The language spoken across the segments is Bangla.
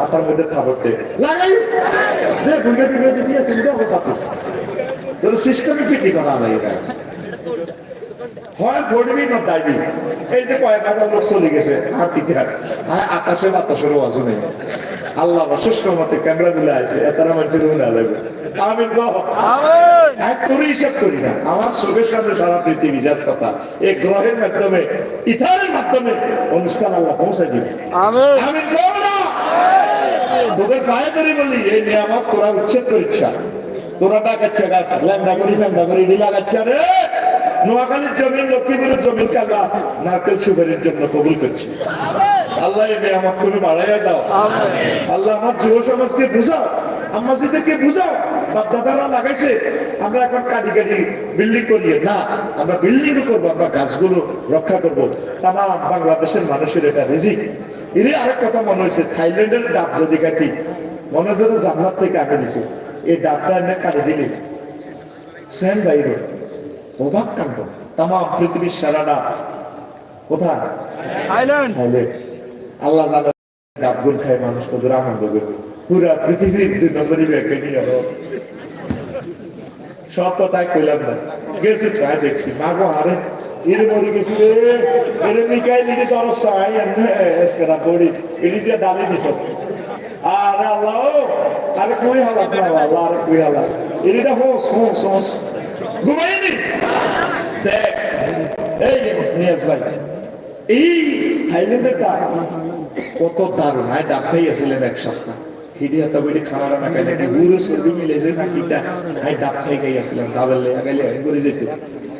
মাথার মধ্যে খাবারতে লাগাই। দে ভুঙ্গে ভুঙ্গে যদি আছে উঠে হবে তাতে। তোর সিস্টেমে কি ঠিকানা নাই এটা হয় পড়বি না দাবি এই যে কয়েক হাজার লোক চলে গেছে আর কি আর আকাশে বাতাসের ওয়াজও নেই। আল্লাহ সুস্থ মতে ক্যামেরা গুলো আছে তারা মানুষের উনা লাগবে আমি এক করে হিসাব করি না। আমার চোখের সামনে সারা পৃথিবী যার কথা এই গ্রহের মাধ্যমে ইথারের মাধ্যমে অনুষ্ঠান আল্লাহ পৌঁছে দিবে। আমি না তোদের পায়ে ধরে বলি, এই নিয়ামত তোরা উচ্ছেদ করিচ্ছা তোরা ডাকাচ্ছা গাছ, ল্যাংডা করি ল্যাংডা করি, ঢিলা গাচ্ছা রে। নোয়াখালীর জমিন, লক্ষ্মীপুরের জমিন নারকেল সুগারের জন্য কবুল করছি। আল্লাহ এই নিয়ামত তুমি বাড়াইয়া দাও। আল্লাহ আমার যুব সমাজকে বুঝাও। আমাদেরকে বুঝাও। বাপ দাদারা লাগাইছে। আমরা এখন কাটি কাটি বিল্ডিং করি। না, আমরা বিল্ডিং করব, আমরা গাছগুলো রক্ষা করব। তাম বাংলাদেশের মানুষের এটা রিজিক। এর আরেক কথা মনে হয়েছে থাইল্যান্ডের ডাব যদি কাটি মনে হচ্ছে তো জান্নাত থেকে আগে দিছে এই ডাবটা এনে কাটে দিলে সেন বাইরে অবাক কাণ্ড তাম পৃথিবীর সারা ডাব। কোথায় থাইল্যান্ড আল্লাহ জানে ডাবগুল খায় মানুষ কত আনন্দ করবে পুরা পৃথিবীর দুই নম্বরই ব্যাগে নিয়ে সব কথাই কইলাম না গেছি প্রায় দেখছি মা গো আরে এরে মরে গেছি রে এরে মিকাই এটি দিছ আরে আল্লাহ আরে কই হালাত না আল্লাহ আরে কই হালাত এরিটা হোস হোস হোস ঘুমাই এই যে নিয়াজ ভাই এই থাইল্যান্ডেরটা কত দারুণ আয় ডাব খাইয়াছিলেন এক সপ্তাহ হিডিয়া তো বইটি খাওয়ার না খাইলে গুরু সর্বি আয় ডাব খাই খাইয়াছিলেন লেগে গেলে করে যেত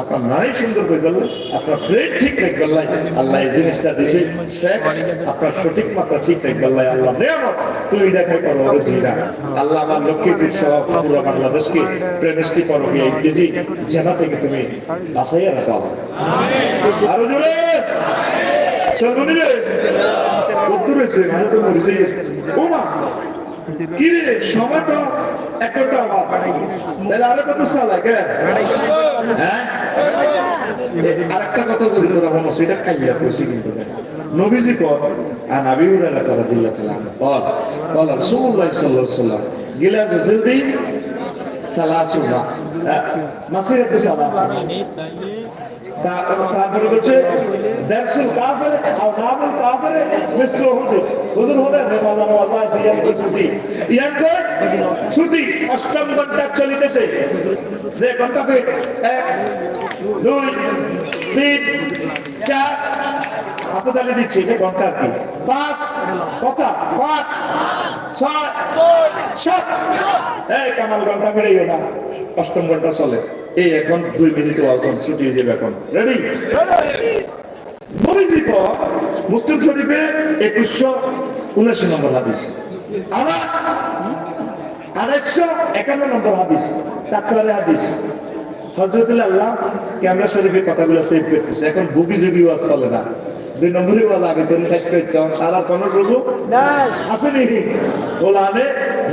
আপনার নারী সুন্দর করে ফেললাই আপনার ব্রেড ঠিক রেখে ফেললাই আল্লাহ এই জিনিসটা দিছে। আপনার সঠিক মাত্রা ঠিক রেখে ফেললাই আল্লাহ নিয়ামত। তুই এটা করো জিনা আল্লাহ আমার লক্ষ্মীপুর সহ পুরো বাংলাদেশকে প্রেমিষ্টি করো, এই কেজি জেনা থেকে তুমি বাঁচাইয়া রাখো আরও জোরে! চলবনি রে কত রয়েছে মানে তো মরিছে ও মা! কি রে? সময় তো একটা আমার তাহলে আরও কত সাল আগে হ্যাঁ? আরেকটা কথা যদি তোরা মনে সেটা খাইয়া খুশি কিন্তু নবীজি কর আর নাবি উড়ালা তারা দিল্লা তালা বল বল রাসূলুল্লাহ সাল্লাল্লাহু আলাইহি ওয়াসাল্লাম গিলা জলদি সালাসুল্লাহ। মাসির একটু তারপরে হচ্ছে দেড়শুল কাফের আর নামুল কাফের মিশ্র হুজুর হুজুর হলে মেমালার আল্লাহ সিয়াম কো ছুটি। ইয়ান কো ছুটি, অষ্টম ঘণ্টা চলিতেছে। যে ঘণ্টা ফিট এক, দুই, তিন, চার, হাতে তালি দিচ্ছে এটা ঘণ্টা কি। পাঁচ, কথা, পাঁচ, ছয়, সাত। এই কামাল, ঘণ্টা বেড়ে না। অষ্টম ঘণ্টা চলে। এই এখন দুই মিনিট ওয়াজন ছুটি হয়ে যাবে এখন। রেডি নবীজি মুসলিম শরীফে একুশশো উনআশি নম্বর হাদিস। আমার আড়াইশো একান্ন নম্বর হাদিস তাকরারে হাদিস। হজরতুল্লাহ আল্লাহ ক্যামেরা শরীফে কথাগুলো সেভ করতেছে। এখন বুবি জুবি ওয়াজ চলে না। দুই নম্বরই বলা আগে করে শেষ করেছে সারা পনেরো রোগ আসেনি? বলা আনে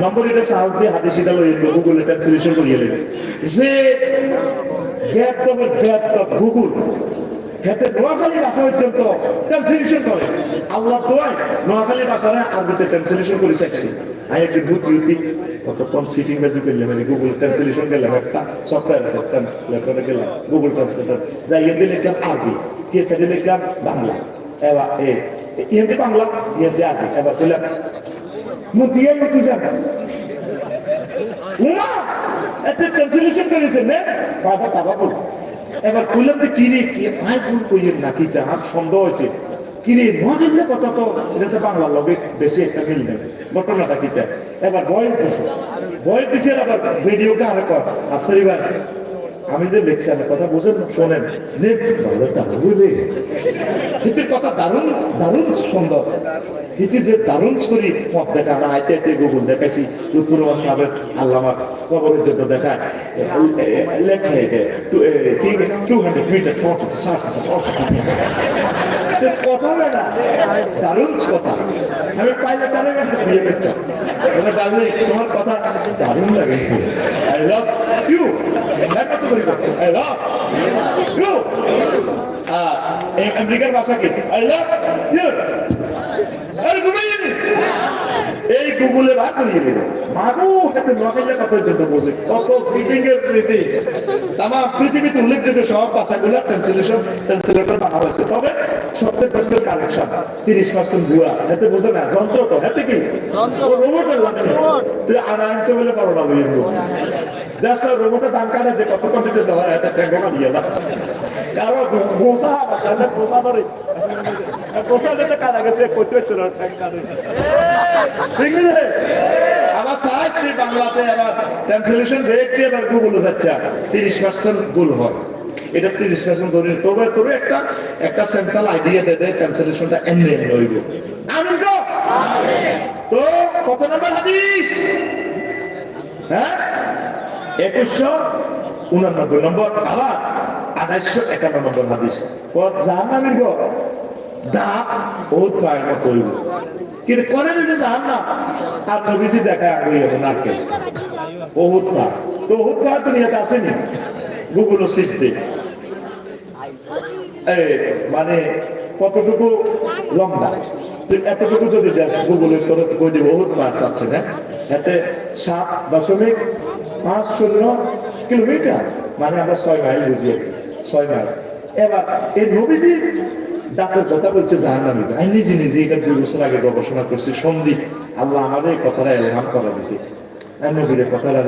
নম্বর এটা সাহস দিয়ে হাতে সেটা লই গুগল সলিউশন করিয়ে নেবে। যে বেদমের বেদম গুগল হেতে নোয়াখালী ভাষা পর্যন্ত ট্রান্সলেশন করে। আল্লাহ দোয়ায় নোয়াখালী ভাষায় আরবিতে ট্রান্সলেশন করে চাইছি আমি একটি ভূত ইউটি কতক্ষণ সিটিং বাজু করলে মানে গুগল ট্রান্সলেশন গেলাম, একটা সফটওয়্যার আছে ট্রান্সলেটরে গেলাম গুগল ট্রান্সলেটর যাই এতে লিখলাম আরবি, কে সাইডে লিখলাম বাংলা। এবার এ, ইহেতে বাংলা, ইহেতে আরবি। এবার বললাম মুতিয়া মুতি যাবে উমা! একটা ট্রান্সলেশন করেছে নে। বাবা বাবা বল। এবার কইলাম যে কিরে কি ভাই ভুল কইলেন না কি আমার সন্দেহ হয়েছে। কিরে মহাজিল্লে কথা তো এটা তো বাংলা লগে বেশি একটা মিল নেই। ঘটনাটা কিটা এবার বয়স দিছে। বয়স দিছে আবার ভিডিও গান কর আসলে ভাই আমি যে লিখছি কথা বুঝেন না, শোনেন। নে ভালো দারুণ বলে এটির কথা দারুণ দারুণ সুন্দর। এটি যে দারুণ করি পথ দেখা আমরা আইতে আইতে গুগল দেখাইছি উত্তর সাহেবের আল্লামা কবরের যত দেখায়। টু হান্ড্রেড মিটার কথা বলে না, দারুণ কথা। আমি তোমার কথা লাগে। আমেরিকার ভাষা কি? এই গুগলে বার করিয়ে দেবে। মাগো হাতে নখাইলে কত পর্যন্ত বোঝে কত স্লিপিং এর স্মৃতি। তামা পৃথিবীতে উল্লেখযোগ্য সব ভাষাগুলো ট্রান্সলেশন ট্রান্সলেটর বানা হয়েছে। তবে সত্তর পার্সেন্ট কালেকশন তিরিশ পার্সেন্ট ভুয়া এতে বোঝে না যন্ত্র তো। এতে কি? রোবটের লাগছে তুই আনায়নকে বলে না রোবটের দাম কত কমিতে দেওয়া এটা ঠেঙ্গো দিয়ে না কারও গোসা সামনে গোসা ধরে গোসা দিতে কারা গেছে কইতে হচ্ছে না ঠিক আছে আবার সাহায্য তুই বাংলাতে আবার ট্রান্সলেশন রেট দিয়ে আবার গুগল যাচ্ছে তিরিশ পার্সেন্ট ভুল হয় এটা তিরিশ পার্সেন্ট ধরে। তবে তবে একটা একটা সেন্ট্রাল আইডিয়া দে দে ট্রান্সলেশনটা এমনি এমনি হইব আমিন কো তো কত নম্বর হাদিস হ্যাঁ একুশশো উনানব্বই নম্বর আবার আঠাইশশো একান্ন নম্বর হাদিস। ও জাহান্নামের গো দাঁত বহুত পায় না করব কিন্তু করে দিতে জাহান না আর নবীজি দেখা আগে যাবে নারকেল। বহুত পা তো বহুত পা দুনিয়াতে আসেনি? গুগল সিদ্ধে মানে কতটুকু লম্বা? এতটুকু যদি দেখ গুগলের করে কই দিব বহুত মাছ আছে না? এতে সাত দশমিক পাঁচ শূন্য কিলোমিটার। মানে আমরা ছয় মাইল বুঝি আর কি, ছয় মাইল এবার এই নবীজি ডাক্তার কথা বলছে জাহান্নামী আমি নিজে নিজে এটা দুই বছর আগে গবেষণা করছি, সন্দীপ। আল্লাহ আমাদের এই কথাটা এলহাম করা দিছে। নবীর কথাটা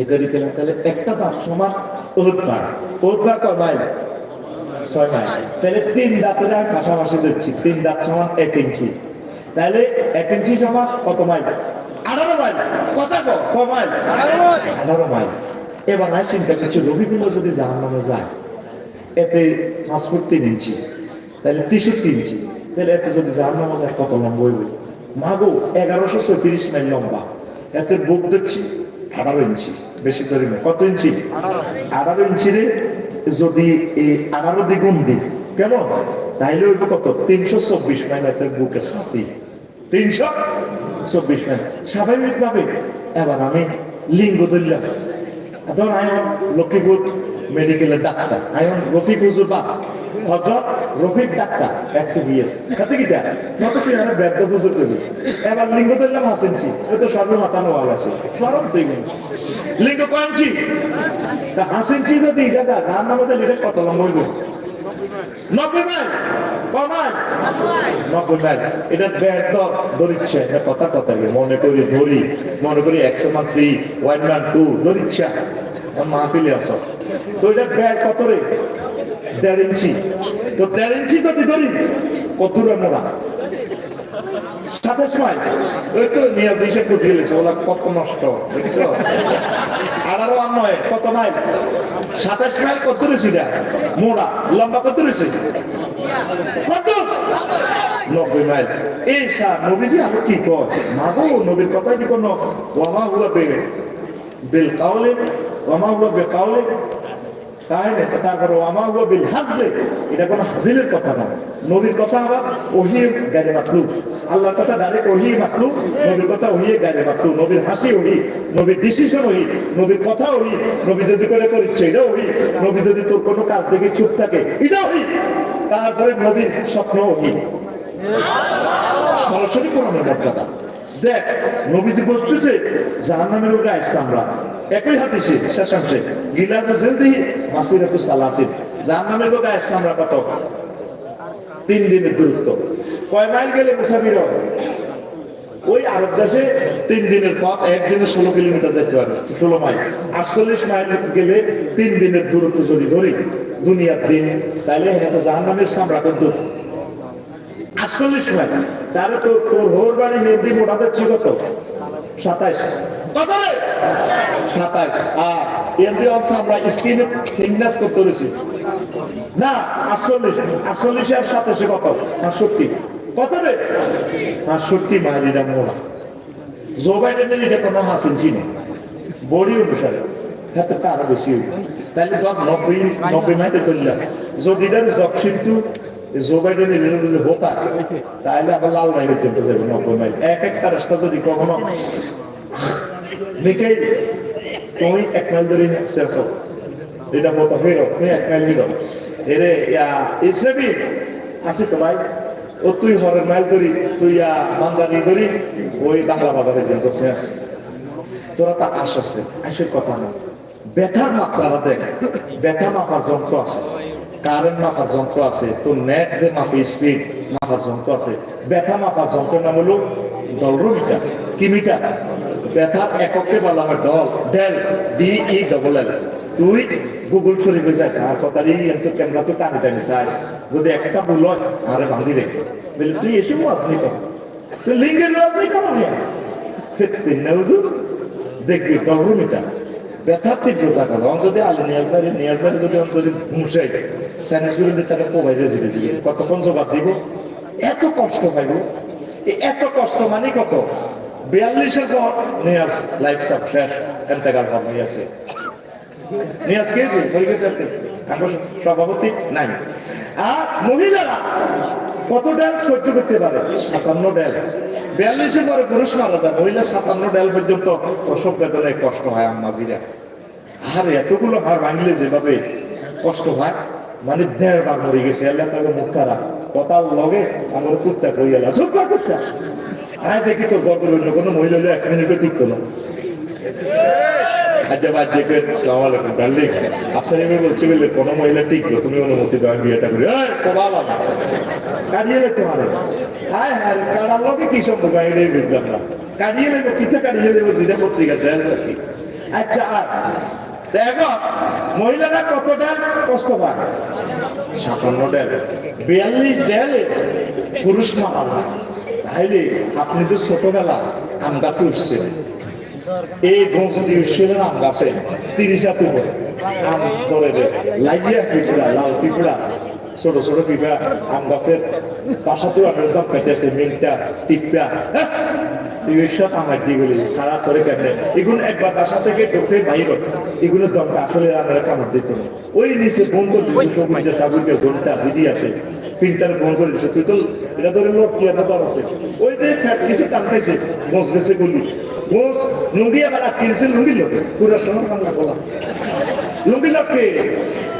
এই করি তাহলে একটা দাঁত সমান বহুত পায় বহুত পায় কয় মাইল? ছয় মাইল। তাহলে তিন দাঁতের আমি পাশাপাশি দিচ্ছি তিন দাঁত সমান এক ইঞ্চি। তাহলে এক ইঞ্চি সমান কত মাইল? আঠারো মাইল। কথা কো ক মাইল? আঠারো মাইল। এবার আমি চিন্তা করছি রবিগুলো যদি জাহান নামে যায়, এতে ফুট তিন ইঞ্চি, তাহলে তেষট্টি ইঞ্চি, তাহলে এতে যদি জাহান নামে যায় কত লম্বা হইবে? মাগো, এগারোশো চৌত্রিশ মাইল লম্বা। এতে বুক দিচ্ছি আঠারো ইঞ্চি, বেশি ধরি কত ইঞ্চি? আঠারো ইঞ্চি। রে যদি এই আঠারো দ্বিগুণ দিই, কেমন? তাইলে হইব কত? তিনশো চব্বিশ মাইল এতে বুকের সাথে তিনশো চব্বিশ মাইল। স্বাভাবিকভাবে এবার আমি লিঙ্গ ধরলাম। ধর আই আয়ন লক্ষ্মীপুর মেডিকেলের ডাক্তার আয়ন রফিক হুজুর বা হজরত রফিক ডাক্তার একশো বিএস কাতে কি দেয়? কত কি আমি বেদ্য হুজুর করি এবার লিঙ্গ ধরলাম হাসিনছি ওই তো সর্ব মাতানো ওয়াল আছে চরম তুই লিঙ্গ কয়েনছি তা হাসিনছি যদি যা যার নামে লিখে কত লম্বা হইব নব্বই মাইল নব্বই এটা ধরিচ্ছে। এটা কথা কথা মনে করি ধরি। মনে করি একশো মান থ্রি ওয়ান মান টু ধরিচ্ছা। মাহফিলে আস। তো এটা ব্যাট কত রে? দেড় ইঞ্চি। তো দেড় ইঞ্চি যদি ধরি কত মোড়া সাতাশ মাইল। ওই তো নিয়াজ এসে বুঝে গেলেছে ওলা কত নষ্ট দেখছ আঠারো আর নয় কত মাইল? সাতাশ মাইল কত রয়েছে মোড়া। লম্বা কত রয়েছে কত নব্বই মাইল। এই সা নবীজি আরও কি কর মাগো, নবীর কথা কি কোনো? ওয়ামা হুয়া বে বিল কাউলে ওয়ামা হুয়া বিল হাজলে এটা কোনো হাজিলের কথা না। নবীর কথা আবার ওহি গায়ে মাতলু আল্লাহর কথা ডাইরেক্ট ওহি মাতলু নবীর কথা ওহি গায়ে মাতলু নবীর হাসি ওহি, নবীর ডিসিশন ওহি, নবীর কথা ওহি, নবী যদি করে করিচ্ছে এটা ওহি, নবী যদি তোর কোনো কাজ দেখে চুপ থাকে এটা ওহি। তারপরে নবীর স্বপ্ন ওহি। সরাসরি কোরআনের মর্যাদা। দেখ, নবীজি বলতেছে, জাহান্নামের উপরে আসছে আমরা। একই হাদিসে শেষাংশে গিলাস জলদি মাসিরাতু সালাসিন জাহান্নামের আসছে আমরা কত? তিন দিনের দূরত্ব। কয় মাইল গেলে মুসাফির ওই আরব দেশে তিন দিনের পথ একদিনে ষোলো কিলোমিটার যেতে পারে, ষোলো মাইল। আটচল্লিশ মাইল গেলে তিন দিনের দূরত্ব যদি ধরি, দুনিয়ার দিন তাহলে এত জাহান্নামের সামরা কিন্তু আটচল্লিশ মাইল। তাহলে তো তোর হোর বাড়ি নদী মোটাতে ছিল কত? সাতাইশ। বাইডেনের বডি অনুসারে। হাতে আরও বেশি তাহলে ধর নব্বই নব্বই মাইলে ধরলাম যদি জব কিন্তু জো বাইডেন এটা যদি হতা তাহলে আবার লাল মাইল পর্যন্ত যাবে নব্বই মাইল। এক একটা রাস্তা যদি কখনো মিকাই তুমি এক মাইল ধরে শেষ হও এটা হতো ফেরো তুমি এক মাইল নিল এরে ইয়া, ইসলামী আছে তো ভাই। ও তুই হরের মাইল ধরি তুই বাঙ্গালি ধরি ওই বাংলা বাজারে পর্যন্ত শেষ তোরা তা আশ আছে আশের কথা না। ব্যথার মাত্রাটা দেখ, ব্যথা মাপার যন্ত্র আছে। কারেন্ট মাপার যন্ত্র আছে, তোর নেট যে মাপে স্পিড মাপার যন্ত্র আছে। ব্যথা মাপার যন্ত্রের নাম হলো ডলরোমিটার কি মিটার ব্যথার এককে বলা হয় dol. Dell D E double L তুই গুগল শরীফে যাস আর কথারি এত ক্যামেরা তো টানি টানি চাস যদি একটা ভুল আরে ভাঙি রে। বলে, তুই এসে রাজনীতি কর তুই লিঙ্গের রাজনীতি করো ফিরতে নেউজু দেখবি ডলরোমিটার ব্যথার তীব্রতা করো। যদি আলু নিয়াজ বাড়ি নিয়াজ বাড়ি যদি যদি ঘুষাই স্যানিসগুলো তাকে কোবাই দিয়ে ধীরে কতক্ষণ জবাব দিব? এত কষ্ট পাইব? এত কষ্ট মানে কত? বিয়াল্লিশের পর নিয়াজ লাইফ সব শেষ এন্তেকাল কম হইয়াছে নিয়াজ খেয়েছে হয়ে গেছে কি? সভাপতি নাই। আর মহিলারা কত ডাল সহ্য করতে পারে? সাতান্ন ডাল বিয়াল্লিশের পরে পুরুষ মারা যায়, মহিলা সাতান্ন ডাল পর্যন্ত প্রসব বেদনায় কষ্ট হয় আম্মাজিরা আর, এতগুলো হাড় ভাঙলে যেভাবে কষ্ট হয় মানে দেড় বার মরে গেছে। আল্লাহ তাকে মুখ কথা লগে আমার কুত্তা কই গেল সব কুত্তা। আয় দেখি তোর গর্বের অন্য কোনো মহিলা হলে এক মিনিটও ঠিক করল আচ্ছা বাদ আফসার এমনি বলছি বলে, কোনো মহিলা টিকলো তুমি অনুমতি দাও বিয়েটা করি। কাটিয়ে দেখতে পারে হ্যাঁ হ্যাঁ লোকে কি সম্পর্ক এটাই বুঝলাম কাটিয়ে দেবো কিতে কাটিয়ে দেবো? যেটা পত্রিকা দেয় আর কি। আচ্ছা আর দেখো, মহিলারা কতটা কষ্ট পায়? সাতান্ন ডেল বিয়াল্লিশ ডেলে পুরুষ মারা আপনি তো ছোটবেলা আম গাছে উঠছেন এই গঞ্জ দিয়ে উঠছিলেন আম গাছে তিরিশ হাত উপরে আম ধরে পিঁপড়া লাল পিঁপড়া ছোট ছোট পিঁপড়া আম গাছের বাসাতেও আমি একদম পেতেছে মিনটা টিপা চিকিৎসা আমার দিগুলি খারাপ করে কেমনে? এগুলো একবার বাসা থেকে ঢুকে বাইর এগুলো দরকার আসলে আমরা কামড় দিত ওই নিচে দিচ্ছে সবুজ জোনটা দিদি আছে। ফিল্টার ফোন করেছে। তুই তো এটা ধরে লোক কি একটা আছে? ওই যে ফ্যাট কিছু টান খাইছে গোস গেছে গুলি। গোস লুঙ্গি আবার আটকেছে লুঙ্গির লোকে পুরো সময় বাংলা বলা। লুঙ্গি লোককে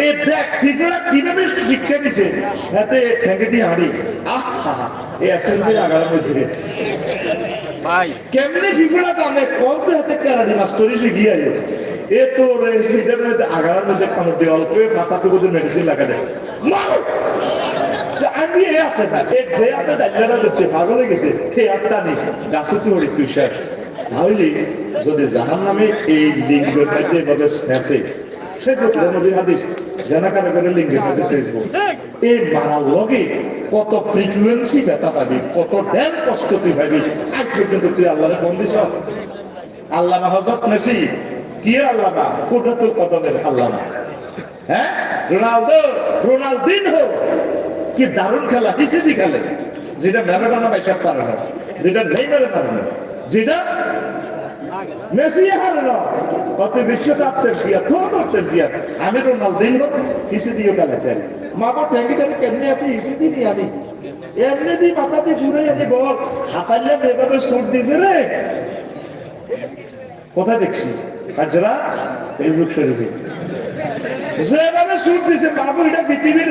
এ দেখ ফিগুরা কীভাবে শিক্ষা দিছে? হাতে ঠেঙ্গে দিয়ে হাঁড়ি। আহ এই অ্যাসেম্বলি আগার মধ্যে ভাই। কেমনে ফিফুরা জানে? হাতে কারানি মাস্টরি শিখি আইলো। এ তো রে এটার মধ্যে আগাড়ার মধ্যে কামড় দিয়ে অল্প ভাষা তো মেডিসিন লাগা দেয়। মারো এ হাতে এ যে হাতে ডাক্তাররা দিচ্ছে পাগল হয়ে গেছে। সে হাতটা নেই। গাছে তো হরি শেষ। তাহলে যদি জাহান নামে এই লিঙ্গের এভাবে স্নেসে সে নবীর হাদিস। জানা কারে করে লিঙ্গের মধ্যে সেজবো এই মারার লগে কত ফ্রিকুয়েন্সি ব্যথা পাবি কত ড্যাম কষ্ট তুই পাবি। আজ পর্যন্ত তুই আল্লাহরে ফোন দিছ? আল্লামা হজরত মেসি কি এর আল্লামা? কুদরতুল কদমের আল্লামা। হ্যাঁ? রোনালদো রোনালদিনহো কি দারুণ খেলা? কিসেদি খেলে? যেটা ম্যারাডোনা বাইসাব পারে না যেটা নেইমারে পারে না যেটা না নিয়ে আনি দিছে কোথায় দেখছি? যেভাবে দিছে, বাবু এটা পৃথিবীর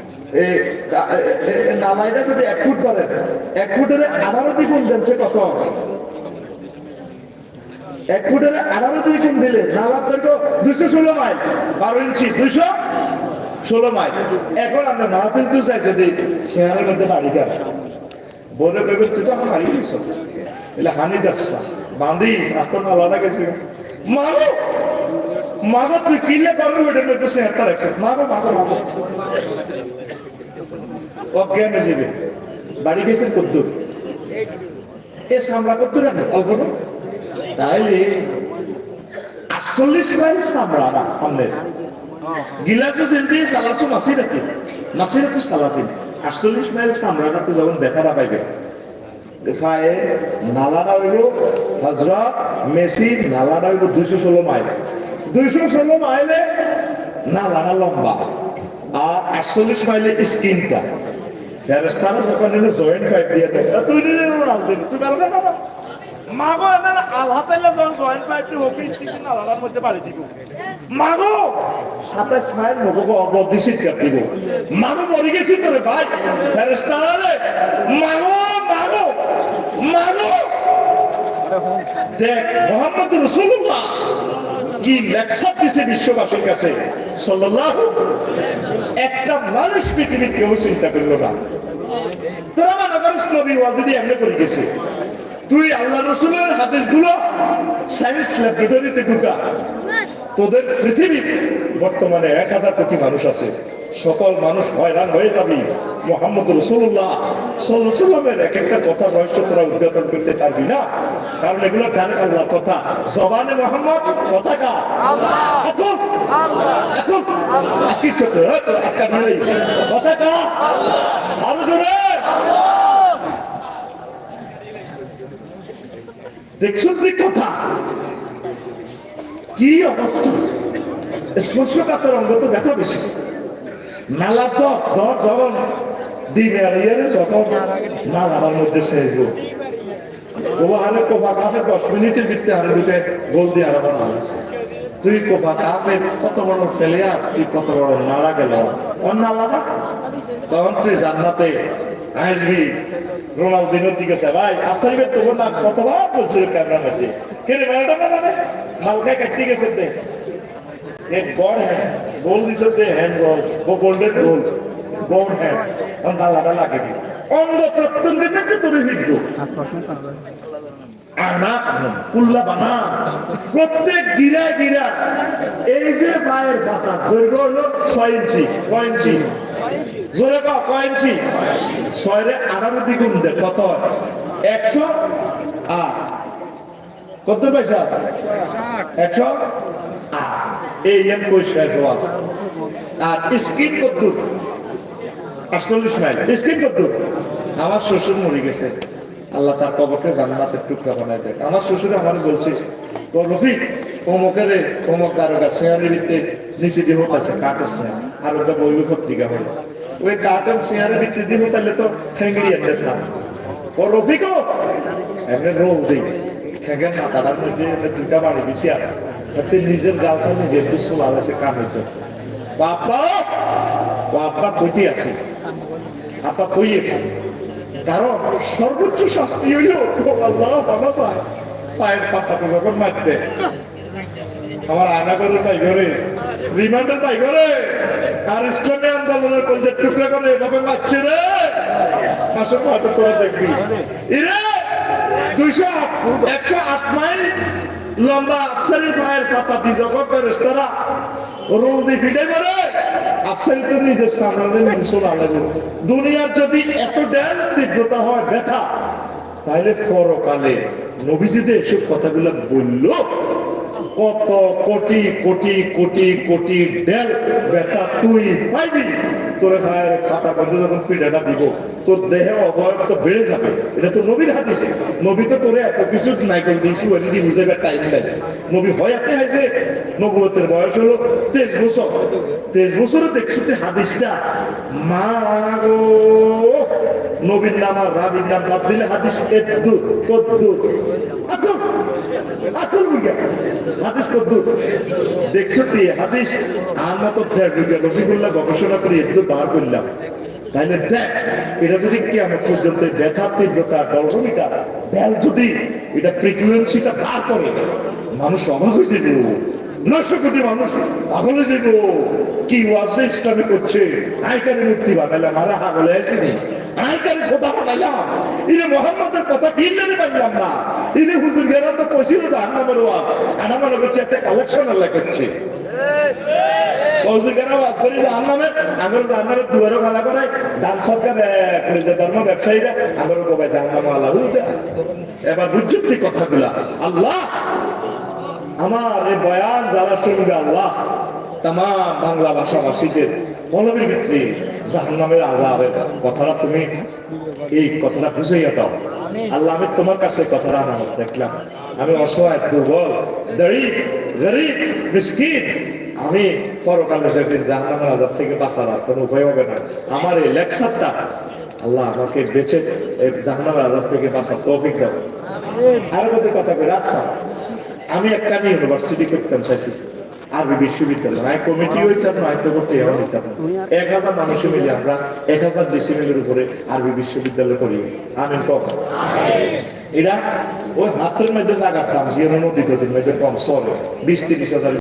নালাইটা যদি এক ফুট ধরেন এক ফুটের আঠারো দ্বিগুণ দেনছে কত? এক ফুটের আঠারো দুই গুণ দিলে নালার দৈর্ঘ্য দুশো ষোলো মাইল, বারো ইঞ্চি দুশো ষোলো মাইল। এখন আমরা মাহফিল তো চাই যদি চেহারের মধ্যে বাড়ি কার বলে কইবে, তুই তো আমার হারিয়ে গেছ এলে হানি দাসা বাঁধি এখন আলাদা গেছে। মাগো মাগো তুই কিলে করবি ওটার মধ্যে চেহারটা রাখছে মাগো মাগো মাগো অজ্ঞান যাবে বাড়ি গেছেন কদ্দুর? এ সামলা করতে রাখবে অল্প তাইলে আটচল্লিশ মাইল সামলা না সামনের গিলাসও জেল দিয়ে সালাসও মাসি রাখে। মাসি রাখো সালাসি আটচল্লিশ মাইল সামলাটা তো যখন দেখা না পাইবে। ফায়ে নালাটা হইল হজরত মেসি নালাটা হইল দুইশো ষোলো মাইল। দুইশো ষোলো মাইলে নালাটা লম্বা। আর আটচল্লিশ মাইলে স্কিনটা। ফেরেস্তারা যখন এনে জয়েন্ট পাইপ দিয়ে দেয় তুই নিজে রাজ দিবি তুই বেরোবে না মাগো এনে আলহা পাইলে যখন জয়েন্ট পাইপ দিব অফিস থেকে নালাটার মধ্যে বাড়ি দিব। মাগো সাতাইশ মাইল মগো অবধি শীতকাল দিব। মাগো, মরে গেছি তোরে, ভাই। ফেরেস্তারা রে। মাগো মাগো মাগো। দেখ মোহাম্মদ রসুল্লাহ কি লেকচার দিছে বিশ্ববাসীর কাছে? একটা মানুষ পৃথিবীর কেউ চিন্তা করল না। করে তুই আল্লাহগুলো সায়েন্স তোদের পৃথিবী বর্তমানে এক হাজার কোটি মানুষ আছে। সকল মানুষ হয়রান হয়ে যাবি। মোহাম্মদ রসুল্লাহ সাল্লামের এক একটা কথা রহস্য তোরা উদ্ঘাটন করতে পারবি না। কারণ এগুলো ডান আল্লাহর কথা। জবানে মোহাম্মদ কথা কা এখন? এখন? কি নয় কথা কা আরও জোরে। দেখছ তুই কথা। কি অবস্থা? স্পর্শকাতর অঙ্গ তো দেখা বেশি। নালা তো ধর যখন ইয়েরে যখন নালার মধ্যে শেষ কোবা হারে কোবা কাপে দশ মিনিটের ভিতরে হারে ঢুকে গোল দিয়ে আর আমার আছে তুই কোবা কাপে কত বড় ফেলে তুই কত বড় নালা গেল। ওর নালা না? তখন তুই জান্নাতে আসবি। রোনালদিনোর দিকে ভাই আফসাইবের তোর নাম কতবার বলছিল ক্যামেরার মধ্যে কে রে ম্যাডাম মালকায় কাটতে গেছে দে এক গড হ্যান্ড গোল দিছে হ্যান্ড গোল ও গোল্ডেন গোল গড হ্যান্ড নালাটা লাগে অঙ্গ আনা প্রত্যেক গিরা গিরা এই যে হলো জোরে কত একশো আট কত পয়সা একশো আট এই এম পয়সা আছে। আর স্কিন কত আটচল্লিশ মাইল। স্কিন কত আমার শ্বশুর মরে গেছে। আল্লাহ তার কবরকে জান্নাতের টুকরা বানায় দেয় আমার শ্বশুর আমার বলছে রফিক, অমুকের, অমুক কাছে ভিত্তে নিচে দিয়ে আছে কাঠের শেয়ার আর ওটা বইল পত্রিকা হলো ওই কাঠের শেয়ারের ভিত্তি দিয়ে তাহলে তো ঠেঙ্গড়ি এমনি থাক ও রফিকও, এমনি রোল দিই। ঠেঙ্গের মাথাটার মধ্যে দুটা বাড়ি দিছি তাতে নিজের গালটা নিজের আছে কাম হইতো বাপ্পা বাপ্পা কইতে আছে। আপা কইয়ে কারণ সর্বোচ্চ শাস্তি হইল, আল্লাহ বাবা পায়ের পাতাতে যখন মারতে। আমার আনা করে তাই করে। রিমান্ডে তাই করে। আর আন্দোলনের টুকরা করে এভাবে মারছে রে। পাটে তোরা দেখবি। ইরে! দুইশো আট একশো আট মাইল লম্বা আফসারির পায়ের পাতা রৌদি ফিটে পড়ে আফসারি তো নিজের সামনে লাগে দুনিয়ার যদি এত ড্যান তীব্রতা হয়, ব্যথা তাহলে পরকালে নবীজিদের এসব কথাগুলো বলল কত কোটি কোটি কোটি কোটি ডেল বেটা তুই পাইবি? তোর ভাইয়ের খাতা বন্ধ যখন ফিডাটা দিব, তোর দেহে অবয়ব তো বেড়ে যাবে। এটা তো নবীর হাতে নবী তো তোরে এত কিছু নাই করে দিয়েছি, ওই দিদি বুঝাবে টাইম লাগে নবী হয়াতে হয়েছে, নবুয়তের বয়স হলো তেইশ বছর। তেইশ বছরে দেখছি যে হাদিসটা, মা গো, নবীর নাম আর রাবির নাম বাদ দিলে হাদিস এদ্দু কদ্দু আসল আসল বুঝা হাদিস কদ্দু দেখছ তুই হাদিস? দেড় বিঘা রফিকুল্লাহ গবেষণা করে একটু বার করলাম, তাহলে দেখ, এটা যদি কি আমার পর্যন্ত ব্যথা, তীব্রতা ডলমিটা ব্যাল যদি, এটা ফ্রিকুয়েন্সিটা বার করে, মানুষ অবাক হয়ে যাবে। নশো কোটি মানুষ পাগল হয়ে যাবে। কি ওয়াজে ইসলামে করছে? আইকারে মুক্তি বানাইলে আমার হাগলে এসেনি আইকারে খোদা বানাইলাম ইনে মোহাম্মদের কথা কিনলে পারলাম না। ইনে তো আর আমার হচ্ছে একটা কালেকশন আল্লাহ করছে। হুজুর গেরা ওয়াজ করি, জাহান্নামে আমার জাহান্নামের করে কবে জাহান্নাম আল্লাহ এবার বুঝছি কথাগুলা, আল্লাহ, আমার এই বয়ান যারা শুনবে আল্লাহ তাম বাংলা ভাষাভাষীদের কলমের ভিতরে জাহান্নামের আজাবের কথাটা তুমি এই কথাটা বুঝাইয়া দাও। আল্লাহ আমি তোমার কাছে কথাটা আমার দেখলাম আমি অসহায় দুর্বল দরিব গরিব মিসকিন। আমি পরকালে সেদিন জাহান্নামের আজাব থেকে বাঁচার আর কোনো উপায় হবে না। আমার এই লেকচারটা আল্লাহ আমাকে বেঁচে জাহান্নামের আজাব থেকে বাঁচার তৌফিক দাও। আরও কথা বলে আচ্ছা আমি একখানি ইউনিভার্সিটি করতাম চাইছি। আরবি বিশ্ববিদ্যালয় আমি কমিটি হইতাম না হয়তো করতে হবে। এক হাজার মানুষে মিলে আমরা এক হাজার ডিসিমিলের উপরে আরবি বিশ্ববিদ্যালয় করি। আমি কখন? এটা ওই হাতের মধ্যে জায়গার দাম জিরো নদী নদীর মধ্যে কম চলে। বিশ তিরিশ হাজার